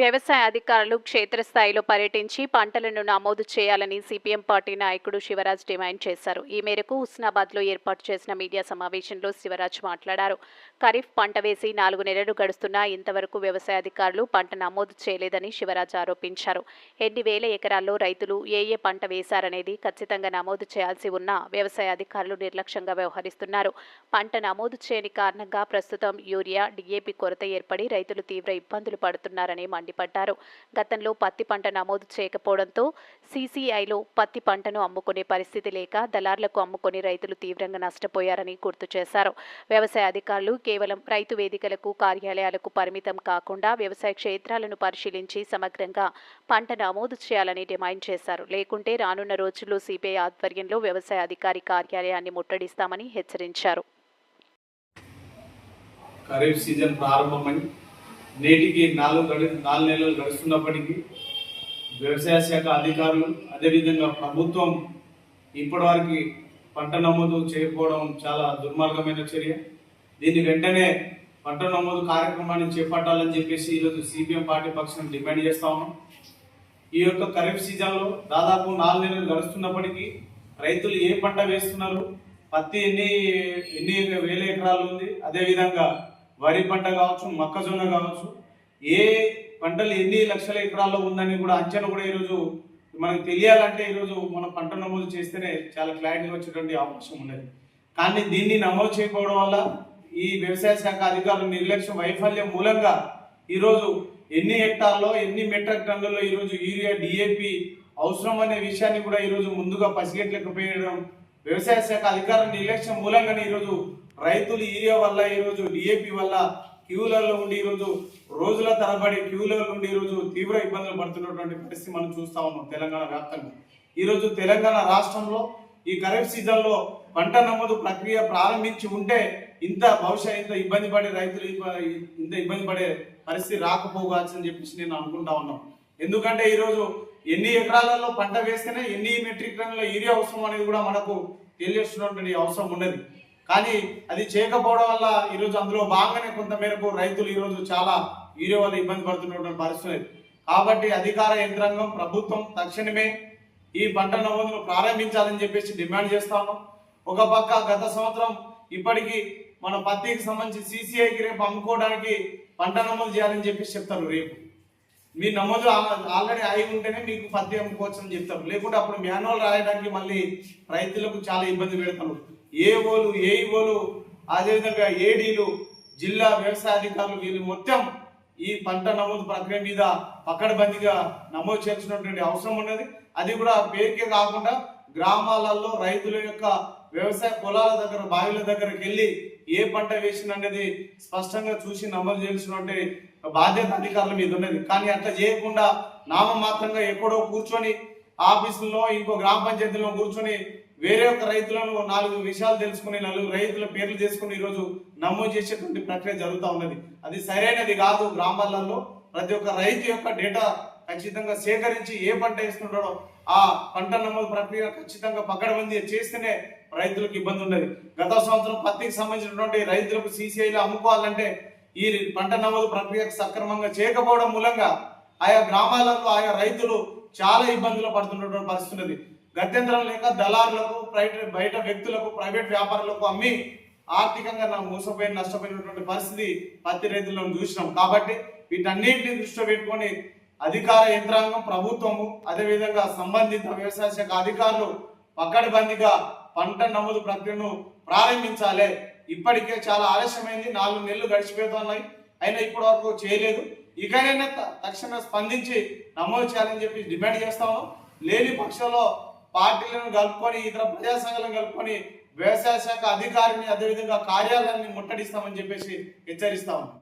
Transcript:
వ్యవసాయ అధికారులు క్షేత్రస్థాయిలో పర్యటించి పంటలను నమోదు చేయాలని సిపిఎం పార్టీ నాయకుడు శివరాజ్ డిమాండ్ చేశారు. ఈ మేరకు హుస్నాబాద్లో ఏర్పాటు చేసిన మీడియా సమావేశంలో శివరాజ్ మాట్లాడారు. ఖరీఫ్ పంట వేసి నాలుగు నెలలు గడుస్తున్నా ఇంతవరకు వ్యవసాయ అధికారులు పంట నమోదు చేయలేదని శివరాజ్ ఆరోపించారు. ఎన్ని వేల ఎకరాల్లో రైతులు ఏ ఏ పంట వేశారనేది ఖచ్చితంగా నమోదు చేయాల్సి ఉన్నా వ్యవసాయ అధికారులు నిర్లక్ష్యంగా వ్యవహరిస్తున్నారు. పంట నమోదు చేయని కారణంగా ప్రస్తుతం యూరియా డిఏపి కొరత ఏర్పడి రైతులు తీవ్ర ఇబ్బందులు పడుతున్నారని మండిపడ్డారు. గతంలో పత్తి పంట నమోదు చేయకపోవడంతో సీసీఐలో పత్తి పంటను అమ్ముకునే పరిస్థితి లేక దళార్లకు అమ్ముకొని రైతులు తీవ్రంగా నష్టపోయారని గుర్తు చేశారు. వ్యవసాయ అధికారులు కేవలం రైతు వేదికలకు కార్యాలయాలకు పరిమితం కాకుండా వ్యవసాయ క్షేత్రాలను పరిశీలించి సమగ్రంగా పంట నమోదు చేయాలని డిమాండ్ చేశారు. లేకుంటే రానున్న రోజుల్లో సిపిఐ ఆధ్వర్యంలో వ్యవసాయ అధికారి కార్యాలయాన్ని ముట్టడిస్తామని హెచ్చరించారు. ఖరీఫ్ సీజన్ ప్రారంభమై నేటికి నాలుగు గడి నాలుగు నెలలు గడుస్తున్నప్పటికీ వ్యవసాయ శాఖ అధికారులు అదేవిధంగా ప్రభుత్వం ఇప్పటివరకు పంట నమోదు చేయకపోవడం చాలా దుర్మార్గమైన చర్య. దీన్ని వెంటనే పంట నమోదు కార్యక్రమాన్ని చేపట్టాలని చెప్పేసి ఈరోజు సిపిఎం పార్టీ పక్షం డిమాండ్ చేస్తా ఉన్నాం. ఈ యొక్క ఖరీఫ్ సీజన్లో దాదాపు నాలుగు నెలలు గడుస్తున్నప్పటికీ రైతులు ఏ పంట వేస్తున్నారు? పత్తి ఎన్ని ఎన్ని వేల ఎకరాలు ఉంది? అదేవిధంగా వరి పంట కావచ్చు మొక్కజొన్న కావచ్చు ఏ పంటలు ఎన్ని లక్షల ఎకరాల్లో ఉందని కూడా అంచనా కూడా ఈరోజు మనకు తెలియాలంటే ఈరోజు మనం పంట నమోదు చేస్తేనే చాలా క్లారిటీ వచ్చేటువంటి అవకాశం ఉన్నది. కానీ దీన్ని నమోదు చేయకపోవడం వల్ల ఈ వ్యవసాయ శాఖ అధికారుల నిర్లక్ష్యం వైఫల్యం మూలంగా ఈరోజు ఎన్ని హెక్టార్లో ఎన్ని మెట్రిక్ టన్నుల్లో ఈరోజు యూరియా డిఏపి అవసరం అనే విషయాన్ని కూడా ఈరోజు ముందుగా పసిగట్టలేకపోయడం వ్యవసాయ శాఖ అధికారుల నిర్లక్ష్యం మూలంగానే ఈరోజు రైతులు ఈరియా వల్ల ఈరోజు డిఏపి వల్ల క్యూలలో ఉండి ఈరోజు రోజుల తరబడి క్యూలలో ఉండి ఈరోజు తీవ్ర ఇబ్బందులు పడుతున్నటువంటి పరిస్థితి మనం చూస్తా ఉన్నాం తెలంగాణ వ్యాప్తంగా. ఈరోజు తెలంగాణ రాష్ట్రంలో ఈ ఖరీఫ్ సీజన్లో పంట నమోదు ప్రక్రియ ప్రారంభించి ఉంటే ఇంత బహుశా ఇంత ఇబ్బంది పడే రైతులు ఇంత ఇబ్బంది పడే పరిస్థితి రాకపోవచ్చు అని చెప్పేసి నేను అనుకుంటా ఉన్నాం. ఎందుకంటే ఈరోజు ఎన్ని ఎకరాలలో పంట వేస్తేనే ఎన్ని మెట్రిక్ టన్నుల యూరియా అవసరం అనేది కూడా మనకు తెలియజేస్తున్నటువంటి అవసరం ఉన్నది. కానీ అది చేయకపోవడం వల్ల ఈరోజు అందులో బాగానే కొంతమేరకు రైతులు ఈరోజు చాలా యూరియా వల్ల ఇబ్బంది పడుతున్నటువంటి పరిస్థితి కాబట్టి అధికార యంత్రాంగం ప్రభుత్వం తక్షణమే ఈ పంట నమోదును ప్రారంభించాలని చెప్పేసి డిమాండ్ చేస్తాము ఒక పక్క గత సంవత్సరం ఇప్పటికీ మన పత్తికి సంబంధించి సీసీఐకి రేపు అమ్ముకోవడానికి పంట నమోదు చేయాలని చెప్పేసి చెప్తారు రేపు. మీ నమోదు ఆ- ఆల్రెడీ అయి ఉంటేనే మీకు పద్యం కోచని చెప్తారు. లేకుంటే అప్పుడు మాన్యువల్ రాయడానికి మళ్ళీ రైతులకు చాలా ఇబ్బంది పెడతారు. ఏఓలు ఏఈఓలు అదేవిధంగా ఏడీలు జిల్లా వ్యవసాయ అధికారులు వీళ్ళు మొత్తం ఈ పంట నమోదు ప్రక్రియ మీద పక్కడబందిగా నమోదు చేసినటువంటి అవసరం ఉన్నది. అది కూడా పేరుకే కాకుండా గ్రామాలలో రైతుల యొక్క వ్యవసాయ పొలాల దగ్గర బావిల దగ్గరకు వెళ్ళి ఏ పంట వేసిన అనేది స్పష్టంగా చూసి నమోదు చేయాల్సినటువంటి బాధ్యత అధికారుల మీద ఉన్నది. కానీ అట్లా చేయకుండా నామమాత్రంగా ఎక్కడో కూర్చొని ఆఫీసుల్లో ఇంకో గ్రామ పంచాయతీలో కూర్చొని వేరే ఒక రైతులను నాలుగు విషయాలు తెలుసుకుని నలుగురు రైతుల పేర్లు చేసుకుని ఈరోజు నమోదు చేసేటువంటి ప్రక్రియ జరుగుతూ ఉన్నది. అది సరైనది కాదు గ్రామాలలో. ప్రతి ఒక్క రైతు యొక్క డేటా ఖచ్చితంగా సేకరించి ఏ పంట వేస్తుంటాడో ఆ పంట నమోదు ప్రక్రియ ఖచ్చితంగా పకడ్బందీ చేస్తేనే రైతులకు ఇబ్బంది ఉన్నది గత సంవత్సరం పత్తికి సంబంధించినటువంటి రైతులకు సీసీఐలు అమ్ముకోవాలంటే ఈ పంట నమోదు ప్రక్రియకు సక్రమంగా చేయకపోవడం మూలంగా ఆయా గ్రామాలలో ఆయా రైతులు చాలా ఇబ్బందులు పడుతున్నటువంటి పరిస్థితి ఉన్నది. గత్యంతరం లేక దళారులకు ప్రైవేట్ బయట వ్యక్తులకు ప్రైవేట్ వ్యాపారులకు అమ్మి ఆర్థికంగా నా మోసపోయిన నష్టపోయినటువంటి పరిస్థితి పత్తి రైతులను చూసినాం. కాబట్టి వీటన్నింటిని దృష్టిలో పెట్టుకొని అధికార యంత్రాంగం ప్రభుత్వము అదేవిధంగా సంబంధిత వ్యవసాయ శాఖ అధికారులు పకడ్బందీగా పంట నమోదు ప్రక్రియను ప్రారంభించాలి. ఇప్పటికే చాలా ఆలస్యమైంది. నాలుగు నెలలు గడిచిపోతున్నాయి. అయినా ఇప్పటి వరకు చేయలేదు. ఇకనైనా త- తక్షణ స్పందించి నమోదు చేయాలని చెప్పి డిమాండ్ చేస్తాము లేని పక్షంలో పార్టీలను కలుపుకొని ఇతర ప్రజా సంఘాలను కలుపుకొని వ్యవసాయ శాఖ అధికారిని అదేవిధంగా కార్యాలయాన్ని ముట్టడిస్తామని చెప్పేసి హెచ్చరిస్తాము